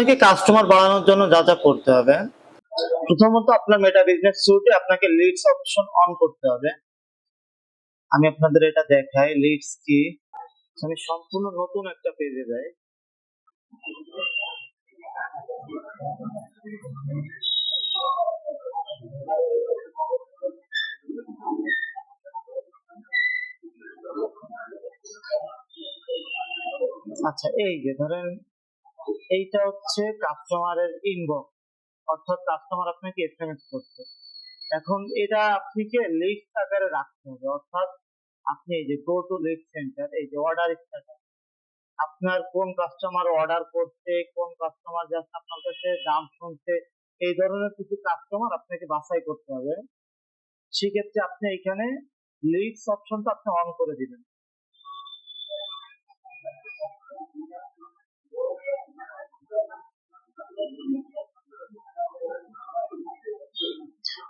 আপনাকে কাস্টমার বাড়ানোর জন্য যা যা করতে হবে। প্রথমত আপনার মেটা বিজনেস সুটে আপনাকে লিডস অপশন অন করতে হবে। আমি আপনাদের এটা দেখাই লিডস কি? আমি সম্পূর্ণ নতুন একটা পেজে যাই। আচ্ছা এই যে ধরেন এইটা হচ্ছে কাস্টমারের ইনবক্স অর্থাৎ কাস্টমার আপনাকে এসএমএস করছে। এখন এটা আপনাকে লিস্ট আকারে রাখতে হবে, অর্থাৎ আপনি এই যে গো টু লিস্ট সেন্টার এই যে অর্ডার স্ট্যাটাস আপনার কোন কাস্টমার অর্ডার করছে, কোন কাস্টমার জাস্ট আপনার কাছে দাম শুনছে, এই ধরনের কিছু কাস্টমার আপনাকে বাছাই করতে হবে। সেক্ষেত্রে আপনি এখানে লিডস অপশনটা আপনি অন করে দিবেন।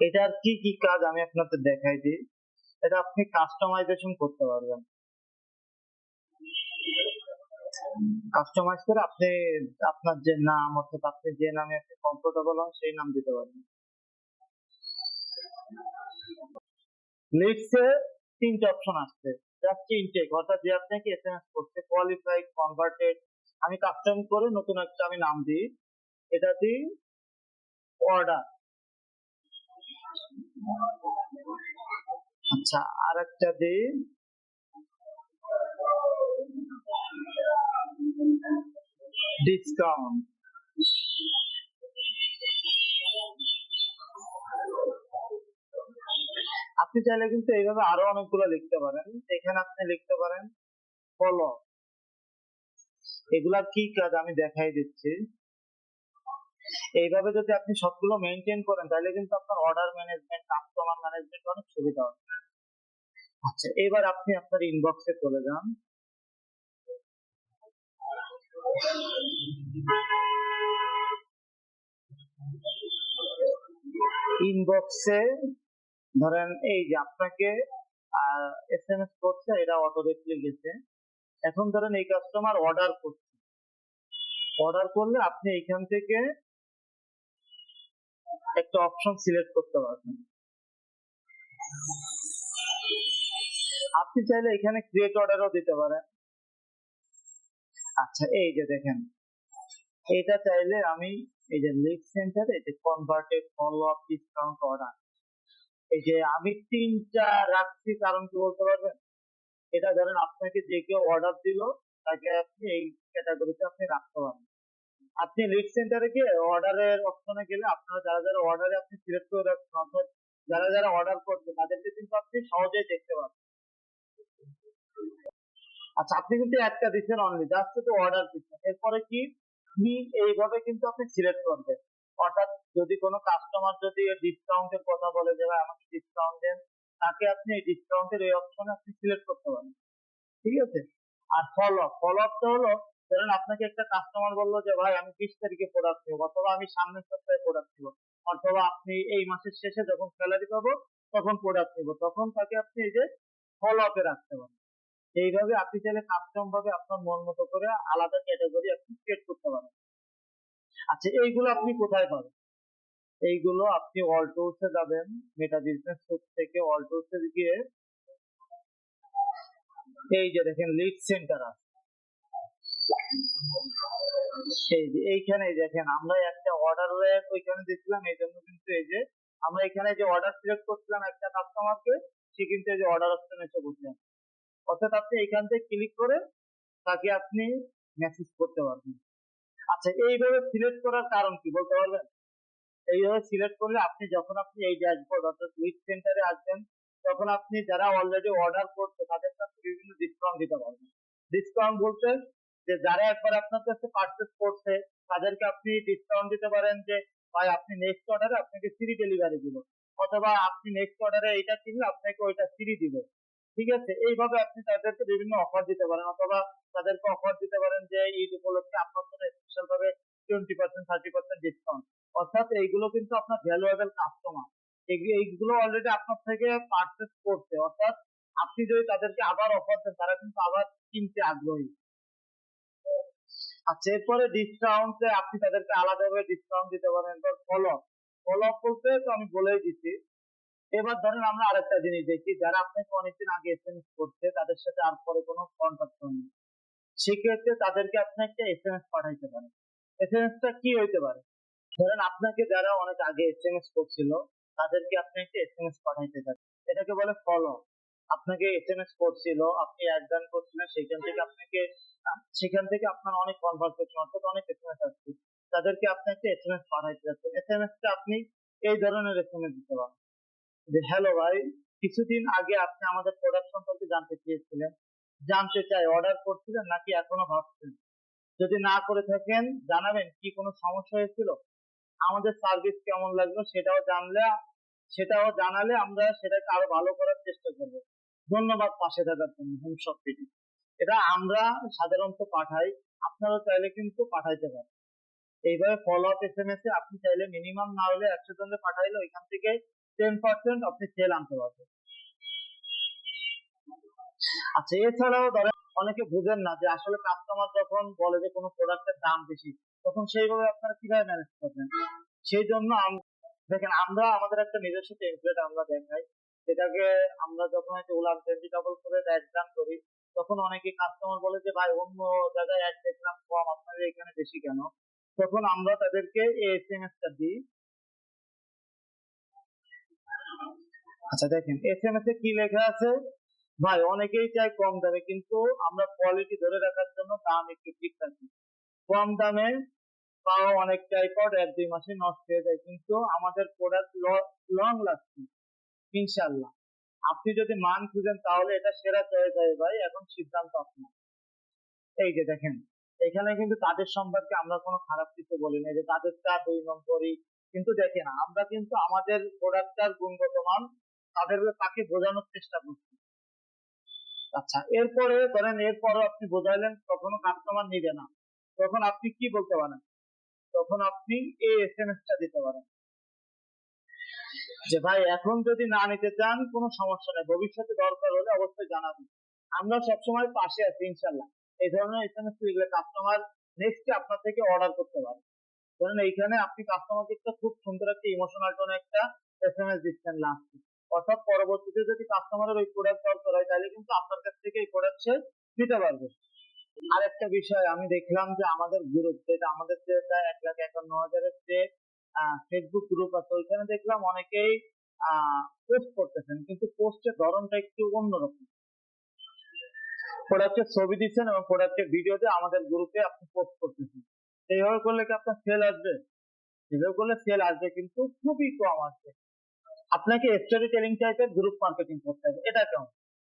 এটার কি কি কাজ আমি আপনাদের দেখাই দিই। এটা আপনি কাস্টমাইজেশন করতে পারবেন। কাস্টমাইজ করে আপনি আপনার যে নাম, অর্থাৎ আপনি যে নামে আপনি কমফোর্টেবল হন, সেই নাম দিতে পারবেন। লিস্টে তিনটে অপশন আসছে। জাস্ট ইনটেক অর্থাৎ যে আপনাকে এসএমএস করছে কোয়ালিফাইড কনভার্টেড আমি কাস্টম করে নতুন একটা আমি নাম দিই। এটা দিই অর্ডার আচ্ছা আর একটা দিই ডিসকাউন্ট আপনি চাইলে কিন্তু এইভাবে আরও অনেকগুলো লিখতে পারেন। এখানে আপনি লিখতে পারেন ফলো এগুলার কি কাজ আমি দেখাই দিচ্ছি। এইভাবে যদি আপনি সবগুলো মেনটেন করেন, তাহলে কিন্তু আপনার অর্ডার ম্যানেজমেন্ট কাস্টমার ম্যানেজমেন্ট অনেক সুবিধা হবে। আচ্ছা এবার আপনি আপনার ইনবক্সে চলে যান। ইনবক্সে ধরেন এই যে আপনাকে এস এম এস করছে, এটা অটো দেখলে গেছে। এখন ধরেন এই কাস্টমার অর্ডার করছে। অর্ডার করলে আপনি এখান থেকে একটা অপশন সিলেক্ট করতে পারবেন। আপনি চাইলে এখানে ক্রিয়েট অর্ডারও দিতে পারেন। আচ্ছা এই যে দেখেন। এটা চাইলে আমি এই যে লিড সেন্টার এই যে converted follow up discount order এই যে আমি তিনটা রাখছি কারণ কি বলতে পারবেন? এটা ধরেন আপনাকে যে কেউ অর্ডার দিল, তাকে আপনি এই ক্যাটাগরিতে আপনি রাখতে পারেন আপনি লিড সেন্টারে গিয়ে অর্ডারের অপশনে গেলে আপনারা যারা যারা অর্ডারে আপনি সিলেক্ট করে রাখছেন, অর্থাৎ যারা যারা অর্ডার করছে, তাদেরকে কিন্তু আপনি সহজেই দেখতে পাবেন। আচ্ছা আপনি কিন্তু একটা দিচ্ছেন অনলি জাস্ট শুধু অর্ডার দিচ্ছেন। এরপরে কি? আপনি এইভাবে কিন্তু আপনি সিলেক্ট করবেন। অর্থাৎ যদি কোনো কাস্টমার যদি ডিসকাউন্টের কথা বলে যে, ভাই, আমাকে ডিসকাউন্ট দেন, তাকে আপনি এই ডিসকাউন্টের এই অপশনে আপনি সিলেক্ট করতে পারেন। ঠিক আছে? আর ফলো ফলো আপটা হলো ধরেন আপনাকে একটা কাস্টমার বলল যে, ভাই, আমি বিশ তারিখে প্রোডাক্ট নেব অথবা আমি সামনের সপ্তাহে প্রোডাক্ট নেব অথবা আপনি এই মাসের শেষে যখন স্যালারি পাবো তখন প্রোডাক্ট নেব। তখন তাকে আপনি এই যে ফলো আপে রাখতে পারেন। এইভাবে আপনি চাইলে কাস্টম ভাবে আপনার মন মতো করে আলাদা ক্যাটাগরি আপনি ক্রিয়েট করতে পারেন। আচ্ছা এইগুলো আপনি কোথায় পাবেন? এইগুলো আপনি অল টুলসে যাবেন মেটা বিজনেস থেকে অল টুলসে গিয়ে এই যে দেখেন লিড সেন্টার আছে। এই যে, এইখানে দেখেন, আমরা একটা অর্ডার ওইখানে এই জন্য কিন্তু এই যে, আমরা এখানে যে অর্ডার সিলেক্ট করছিলাম একটা কাস্টমারকে সে কিন্তু এই যে অর্ডার অপশনে এসে বসলেন অর্থাৎ আপনি থেকে ক্লিক করে তাকে আপনি মেসেজ করতে পারবেন। আচ্ছা এইভাবে সিলেক্ট করার কারণ কি বলতে পারবেন? এইভাবে সিলেক্ট করলে আপনি যখন আপনি এই ড্যাশবোর্ড অর্থাৎ সেন্টারে আসবেন, তখন আপনি যারা অলরেডি অর্ডার করছে, তাদের কাছে বিভিন্ন ডিসকাউন্ট দিতে পারবেন। ডিসকাউন্ট বলতে যে যারা একবার আপনার কাছে পারচেস করছে, তাদেরকে আপনি ডিসকাউন্ট দিতে পারেন যে, ভাই, আপনি নেক্সট অর্ডারে আপনাকে ফ্রি ডেলিভারি দিব। অথবা, আপনি নেক্সট অর্ডারে এটা কিনলে আপনাকে ওইটা ফ্রি দিব। ঠিক আছে? এইভাবে আপনি তাদেরকে বিভিন্ন অফার দিতে পারেন। অথবা, তাদেরকে অফার দিতে পারেন যে, ঈদ উপলক্ষে আপনার জন্য স্পেশাল ভাবে twenty percent thirty percent discount অর্থাৎ এইগুলো কিন্তু আপনার ভ্যালুয়েবল কাস্টমার এইগুলো অলরেডি আপনার থেকে পারচেস করছে। অর্থাৎ, আপনি যদি তাদেরকে আবার অফার দেন, তারা কিন্তু আবার কিনতে আগ্রহী। আচ্ছা এরপরে ডিসকাউন্টে আপনি তাদেরকে আলাদাভাবে ডিসকাউন্ট দিতে পারেন এরপর ফলো ফলো বলতে তো আমি বলেই দিচ্ছি। এবার ধরেন আমরা আরেকটা জিনিস দেখি, যারা আপনাকে অনেকদিন আগে এসএমএস করছে, তাদের সাথে আর পরে কোনো কন্ট্যাক্ট নেই। সেক্ষেত্রে তাদেরকে আপনি একটা এসএমএস পাঠাইতে পারেন এসএমএস টা কি হইতে পারে? ধরেন আপনাকে যারা অনেক আগে এসএমএস করছিল, তাদেরকে আপনি একটা এসএমএস পাঠাইতে পারেন এটাকে বলে ফলো আপনাকে এসএমএস করছিল আপনি অ্যাডদান করছিলেন সেখান থেকে আপনাকে, সেখান থেকে আপনার অনেক কনভারসেশন অর্থাৎ অনেক এসএমএস আসছে। তাদেরকে আপনি একটা এসএমএস পাঠাইতে যাচ্ছেন। এসএমএস টা আপনি এই ধরনের এসএমএস দিতে পারেন। যে, হ্যালো ভাই, কিছুদিন আগে আপনি আমাদের প্রোডাক্ট সম্পর্কে জানতে চেয়েছিলেন। জানতে চাই অর্ডার করছিলেন নাকি এখনও ভাবছেন? যদি না করে থাকেন, জানাবেন কি কোনো সমস্যা হয়েছিল? আমাদের সার্ভিস কেমন লাগল? সেটাও জানলে, সেটাও জানালে আমরা সেটাকে আরও ভালো করার চেষ্টা করব। ধন্যবাদ পাশে থাকার জন্য হোম শপ পিটি এটা আমরা সাধারণত পাঠাই, আপনারা চাইলে কিন্তু পাঠাইতে পারেন। এইভাবে follow up S M S এ আপনি চাইলে মিনিমাম না হলে একশো জনকে পাঠাইলে ওইখান থেকে টেন পার্সেন্ট আপনি সেল আনতে পারবেন। আচ্ছা এছাড়াও ধরেন অনেকে বুঝেন না যে আসলে কাস্টমার যখন বলে যে কোনো প্রোডাক্টের দাম বেশি, তখন সেইভাবে আপনারা কীভাবে ম্যানেজ করবেন? সেই জন্য দেখেন, আমরা আমাদের একটা নিজস্ব টেমপ্লেট আমরা দেখাই। যেটাকে আমরা যখন একটা উলান টোয়েন্টি ডাবল করে অ্যাড রান করি, তখন অনেকে কাস্টমার বলে যে, ভাই, অন্য জায়গায় অ্যাড দেখলাম কম, আপনাদের এখানে বেশি কেন? তখন আমরা তাদেরকে এই এস এম এস টা দিই। আচ্ছা দেখেন এস এম এস এ কি লেখা আছে? ভাই, অনেকেই চাই কম দামে, কিন্তু আমরা কোয়ালিটি ধরে রাখার জন্য দাম একটু ঠিক রাখি। কম দামে পাওয়া অনেক টাইপড এক দুই মাসে নষ্ট হয়ে যায়, কিন্তু আমাদের প্রোডাক্ট লং লাস্টিং ইনশাল্লাহ আপনি যদি মান খুঁজেন তাহলে এটা সেরা চয়েস হয় ভাই, এখন সিদ্ধান্ত আপনার। এই যে দেখেন, এখানে কিন্তু তাদের সম্পর্কে আমরা কোনো খারাপ কিছু বলি না যে তাদেরটা দুই নম্বরই। কিন্তু দেখেন, আমরা কিন্তু আমাদের প্রোডাক্টটার গুণগত মান তাদের তাকে বোঝানোর চেষ্টা করছি। আচ্ছা এরপরে ধরেন, এরপরও আপনি বোঝাইলেন, তখনও কাস্টমার নিবে না। তখন আপনি কি বলতে পারেন? তখন আপনি এই এস এম এস টা দিতে পারেন। যে ভাই, এখন যদি না নিতে চান, কোনো সমস্যা নেই। ভবিষ্যতে দরকার হলে অবশ্যই জানাবেন। আমরা সবসময় পাশে আছি ইনশাল্লাহ এই ধরনের এস লিখলে কাস্টমার নেক্সট আপনার থেকে অর্ডার করতে পারে ধরেন এইখানে আপনি কাস্টমারকে একটা খুব সুন্দর একটা ইমোশনাল টোনে একটা এস এম এস দিচ্ছেন লাস্টে অর্থাৎ পরবর্তীতে যদি কাস্টমারের ওই প্রোডাক্ট দরকার হয় তাহলে কিন্তু আপনার কাছ থেকে এই প্রোডাক্ট সে নিতে পারবে। আরেকটা বিষয়, আমি দেখলাম যে আমাদের গ্রুপ যেটা আমাদের যেটা এক লাখ একান্ন হাজারের যে ফেসবুক গ্রুপ আছে, ওইখানে দেখলাম অনেকেই পোস্ট করতেছেন, কিন্তু পোস্টের ধরনটা একটু অন্যরকম। প্রোডাক্টের ছবি দিচ্ছেন এবং প্রোডাক্টের ভিডিওতে আমাদের গ্রুপে আপনি পোস্ট করতেছেন। এইভাবে করলে কি আপনার সেল আসবে? এভাবে করলে সেল আসবে, কিন্তু খুবই কম আসবে। আপনাকে স্টোরি টেলিং টাইপের গ্রুপ মার্কেটিং করতে হবে, এটা কেমন?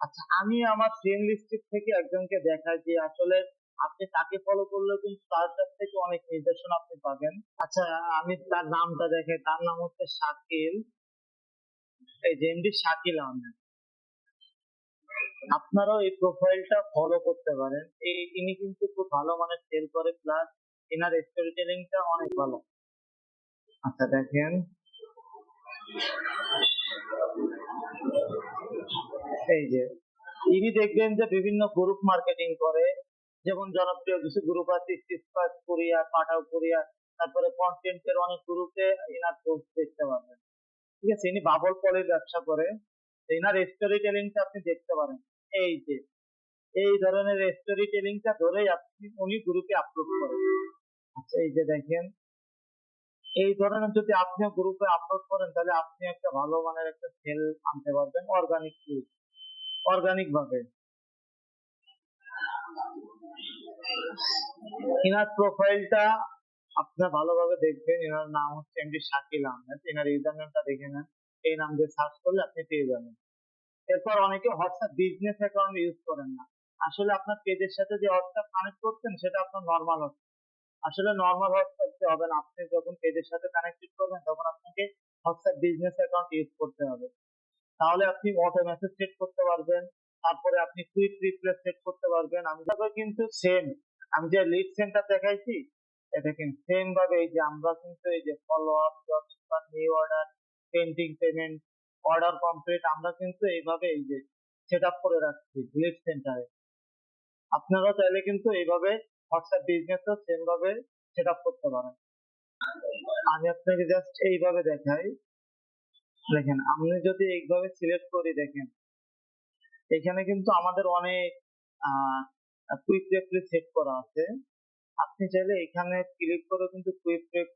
আচ্ছা আমি আমার ফ্রেন্ড লিস্ট থেকে একজনকে দেখাই যে আসলে আপনি তাকে ফলো করলে কিন্তু তার কাছ থেকে অনেক নির্দেশনা আপনি পাবেন। আচ্ছা আমি তার নামটা দেখে, তার নাম হচ্ছে শাকিল। এই যে এমডি শাকিল আহমেদ। আপনারাও এই প্রোফাইলটা ফলো করতে পারেন। এই ইনি কিন্তু খুব ভালো মানের সেল করে প্লাস এনার স্টোরি টেলিংটা অনেক ভালো। আচ্ছা দেখেন। এই যে, ইনি দেখবেন যে বিভিন্ন গ্রুপ মার্কেটিং করে। যেমন জনপ্রিয় কিছু গ্রুপ আছে স্টিপাস কোরিয়া পাঠাও কোরিয়া তারপরে কন্টেন্টের অনেক গ্রুপে এনার পোস্ট দেখতে পারবেন ঠিক আছে, ইনি বাবল পলের ব্যবসা করে, এনার স্টোরি টেলিংটা আপনি দেখতে পারেন। এই যে, এই ধরনের স্টোরি টেলিংটা ধরেই আপনি, উনি গ্রুপে আপলোড করেন। আচ্ছা এই যে দেখেন, এই ধরনের যদি আপনি গ্রুপে আপলোড করেন, তাহলে আপনি একটা ভালো মানের একটা সেল আনতে পারবেন অর্গানিক অর্গানিক ভাবে। এনার প্রোফাইলটা আপনার ভালোভাবে দেখবেন। এনার নাম হচ্ছে এমডি শাকিল আহমেদ। এনার ইউজার নামটা দেখে নেন। এই নাম দিয়ে সার্চ করলে আপনি পেয়ে যাবেন। এরপর অনেকে হোয়াটসঅ্যাপ বিজনেস অ্যাকাউন্ট ইউজ করেন না। আসলে আপনার পেজের সাথে যে হোয়াটসঅ্যাপ কানেক্ট করছেন, সেটা আপনার নর্মাল হচ্ছে আসলে নর্মাল হোয়াটসঅ্যাপ হবে না। আপনি যখন পেজের সাথে কানেক্টেড করবেন, তখন আপনাকে হোয়াটসঅ্যাপ বিজনেস অ্যাকাউন্ট ইউজ করতে হবে। তাহলে আপনি অটো মেসেজ সেট করতে পারবেন। তারপরে আপনি কুইক রিপ্লেস সেট করতে পারবেন। আমি কিন্তু সেম আমি যে লিড সেন্টার দেখাইছি, এটা কিন্তু সেম ভাবে এই যে আমরা কিন্তু এই যে follow up new order pending payment order complete আমরা কিন্তু এইভাবে এই যে সেট আপ করে রাখছি লিড সেন্টারে আপনারা চাইলে কিন্তু এইভাবে হোয়াটসঅ্যাপ বিজনেসও সেম ভাবে সেট আপ করতে পারেন। আমি আপনাকে জাস্ট এইভাবে দেখাই। দেখেন, আমি যদি এইভাবে সিলেক্ট করি, দেখেন এখানে কিন্তু আমাদের অনেক কুইক রেফ্লি সেট করা আছে। আপনি চাইলে এখানে ক্লিক করে কিন্তু কুইক রেপ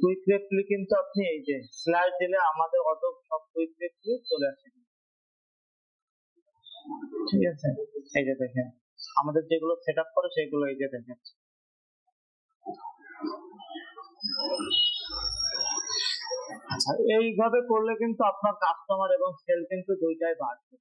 কুইক রেফলি কিন্তু আপনি এই যে স্ল্যাশ দিলে আমাদের অটো সব কুইক রেফলি চলে আসে। ঠিক আছে? এই যে দেখেন, আমাদের যেগুলো সেট আপ করে সেগুলো এই যে দেখেন। আচ্ছা এইভাবে করলে কিন্তু আপনার কাস্টমার এবং সেল কিন্তু দুইটাই বাড়বে।